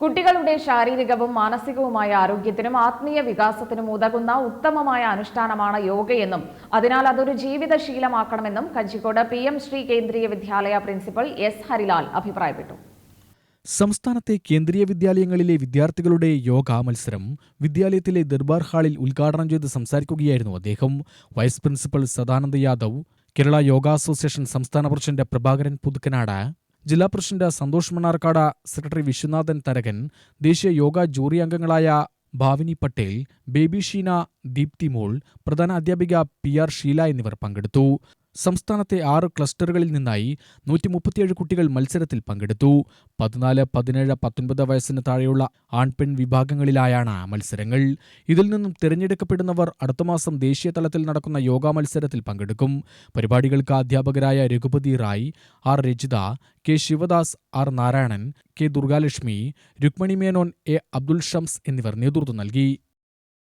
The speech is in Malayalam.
കുട്ടികളുടെ ശാരീരികവും മാനസികവുമായ ആരോഗ്യത്തിനും ആത്മീയ വികാസത്തിനും ഉതകുന്ന ഉത്തമമായ അനുഷ്ഠാനമാണ് യോഗയെന്നും അതിനാൽ അതൊരു ജീവിതശീലമാക്കണമെന്നും Kanjikode P M Shri Kendriya Vidyalaya principal S Harilal അഭിപ്രായപ്പെട്ടു. സംസ്ഥാനത്തെ കേന്ദ്രീയ വിദ്യാലയങ്ങളിലെ വിദ്യാർത്ഥികളുടെ യോഗ മത്സരം വിദ്യാലയത്തിലെ ദർബാർ ഹാളിൽ ഉദ്ഘാടനം ചെയ്ത് സംസാരിക്കുകയായിരുന്നു അദ്ദേഹം. Vice principal Sadananda Yadav Kerala yoga association സംസ്ഥാന പ്രസിഡന്റ് പ്രഭാകരൻ പുതുക്കനാട് ജില്ലാ പ്രസിഡന്റ് സന്തോഷ് മണ്ണാർക്കാട് സെക്രട്ടറി വിശ്വനാഥൻ തരകൻ ദേശീയ യോഗ ജൂറി അംഗങ്ങളായ ഭാവിനി പട്ടേൽ ബേബി ഷീന ദീപ്തി മോൾ പ്രധാന അധ്യാപിക പി ആർ ഷീല എന്നിവർ പങ്കെടുത്തു. സംസ്ഥാനത്തെ ആറ് ക്ലസ്റ്ററുകളിൽ നിന്നായി നൂറ്റി മുപ്പത്തിയേഴ് കുട്ടികൾ മത്സരത്തിൽ പങ്കെടുത്തു. പതിനാല് പതിനേഴ് പത്തൊൻപത് വയസ്സിന് താഴെയുള്ള ആൺപെൺ വിഭാഗങ്ങളിലായാണ് മത്സരങ്ങൾ. ഇതിൽ നിന്നും തിരഞ്ഞെടുക്കപ്പെടുന്നവർ അടുത്ത മാസം ദേശീയ തലത്തിൽ നടക്കുന്ന യോഗാ മത്സരത്തിൽ പങ്കെടുക്കും. പരിപാടികൾക്ക് അധ്യാപകരായ Raghupathi Rai R Rajitha K Sivadas R Narayanan K Durgalakshmi Rukmani Menon A Abdul Shams എന്നിവർ നേതൃത്വം നൽകി.